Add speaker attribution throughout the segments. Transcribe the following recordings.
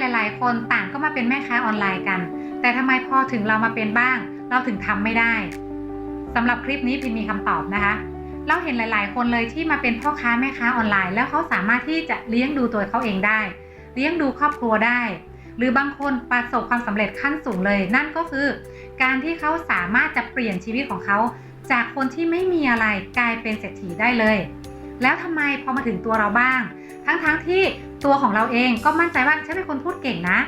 Speaker 1: หลาย ๆ คนต่างก็มาเป็นแม่ค้าออนไลน์กัน แต่ทำไมพอถึงเรามาเป็นบ้าง เราถึงทำไม่ได้สำหรับคลิปนี้พิมมีคำตอบนะคะเราเห็นหลาย ๆ คนเลยที่มาเป็นพ่อค้าแม่ค้าออนไลน์ แล้วเขาสามารถที่จะเลี้ยงดูตัวเขาเองได้ เลี้ยงดูครอบครัวได้ หรือบางคนประสบความสำเร็จขั้นสูงเลย นั่นก็คือ การที่เขาสามารถจะเปลี่ยนชีวิตของเขาจากคนที่ไม่มีอะไรกลายเป็นเศรษฐีได้เลย แล้วทำไมพอมาถึงตัวเราบ้าง ทั้งๆทที่ ตัวของเราเองก็มั่นใจว่าฉันเป็นคนพูดเก่งนะ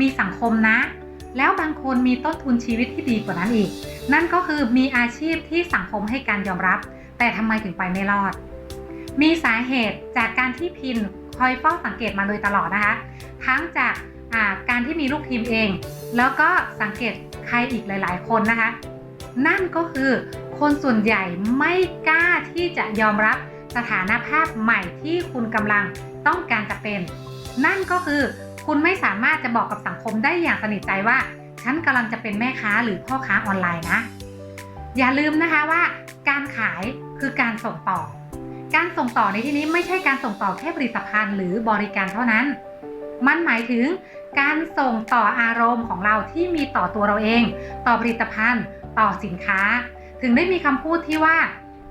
Speaker 1: มีสังคมนะ แล้วบางคนมีต้นทุนชีวิตที่ดีกว่านั้นอีก นั่นก็คือมีอาชีพที่สังคมให้การยอมรับ แต่ทำไมถึงไปไม่รอด มีสาเหตุจากการที่พินคอยเฝ้าสังเกตมาโดยตลอดนะคะ ทั้งจากาการที่มีลูกทีมเอง แล้วก็สังเกตใครอีกหลาย ๆ คนนะคะ นั่นก็คือคนส่วนใหญ่ไม่กล้าที่จะยอมรับสถานภาพใหม่ที่คุณกำลัง ต้องการจะเป็น นั่นก็คือคุณไม่สามารถจะบอกกับสังคมได้อย่างสนิทใจว่า ฉันกำลังจะเป็นแม่ค้าหรือพ่อค้าออนไลน์นะ อย่าลืมนะคะว่า การขายคือการส่งต่อ การส่งต่อในที่นี้ไม่ใช่การส่งต่อแค่ผลิตภัณฑ์หรือบริการเท่านั้น มันหมายถึงการส่งต่ออารมณ์ของเราที่มีต่อตัวเราเอง ต่อผลิตภัณฑ์ ต่อสินค้า ถึงได้มีคำพูดที่ว่า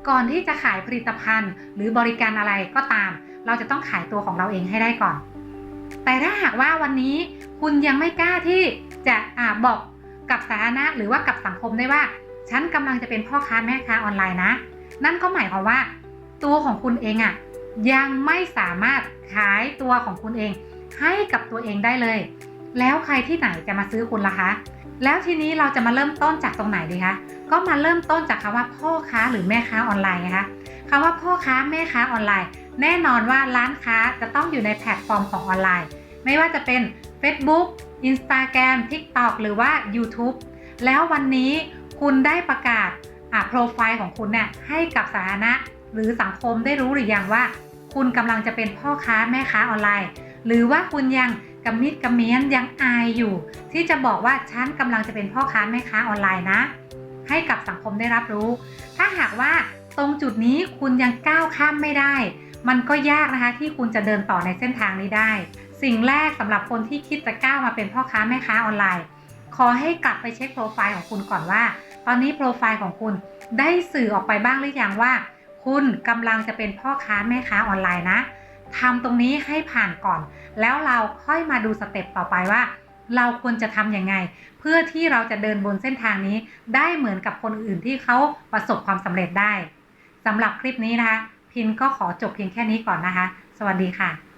Speaker 1: ก่อนที่จะขายผลิตภัณฑ์ หรือบริการอะไรก็ตาม เราจะต้องขายตัวของเราเองให้ได้ก่อน แต่ถ้าหากว่าวันนี้คุณยังไม่กล้าที่จะอาบอกกับสาธารณะหรือว่ากับสังคมได้ว่า ฉันกำลังจะเป็นพ่อค้าแม่ค้าออนไลน์นะ นั่นก็หมายความว่า ตัวของคุณเองอะ่ะยังไม่สามารถขายตัวของคุณเอง ให้กับตัวเองได้เลย แล้วใครที่ไหนจะมาซื้อคุณล่ะคะ แล้วทีนี้เราจะมาเริ่มต้นจากตรงไหนดีคะ ก็มาเริ่มต้นจากคำว่าพ่อค้าหรือแม่ค้าออนไลน์นะคะคำว่าพ่อค้าแม่ค้าออนไลน์ แน่นอนว่าร้านค้าจะต้องอยู่ในแพลตฟอร์มของออนไลน์ ไม่ว่าจะเป็น Facebook Instagram TikTok หรือว่า YouTube แล้ววันนี้คุณได้ประกาศโปรไฟล์ของคุณเนี่ยให้กับสาธารณะหรือสังคมได้รู้หรือยังว่า คุณกำลังจะเป็นพ่อค้าแม่ค้าออนไลน์ หรือว่าคุณยังกำมิดกำเมียนยังอายอยู่ ที่จะบอกว่าฉันกำลังจะเป็นพ่อค้าแม่ค้าออนไลน์นะ ให้กับสังคมได้รับรู้ ถ้าหากว่าตรงจุดนี้คุณยังก้าวข้ามไม่ได้ มันก็ยากนะคะที่คุณจะเดินต่อในเส้นทางนี้ได้ สิ่งแรกสำหรับคนที่คิดจะก้าวมาเป็นพ่อค้าแม่ค้าออนไลน์ ขอให้กลับไปเช็คโปรไฟล์ของคุณก่อนว่า ตอนนี้โปรไฟล์ของคุณได้สื่อออกไปบ้างหรือยังว่า คุณกำลังจะเป็นพ่อค้าแม่ค้าออนไลน์นะทำตรงนี้ให้ผ่านก่อน แล้วเราค่อยมาดูสเต็ปต่อไปว่า เราควรจะทำยังไง เพื่อที่เราจะเดินบนเส้นทางนี้ ได้เหมือนกับคนอื่นที่เขาประสบความสำเร็จได้สำหรับคลิปนี้นะคะ พินก็ขอจบเพียงแค่นี้ก่อนนะคะ สวัสดีค่ะ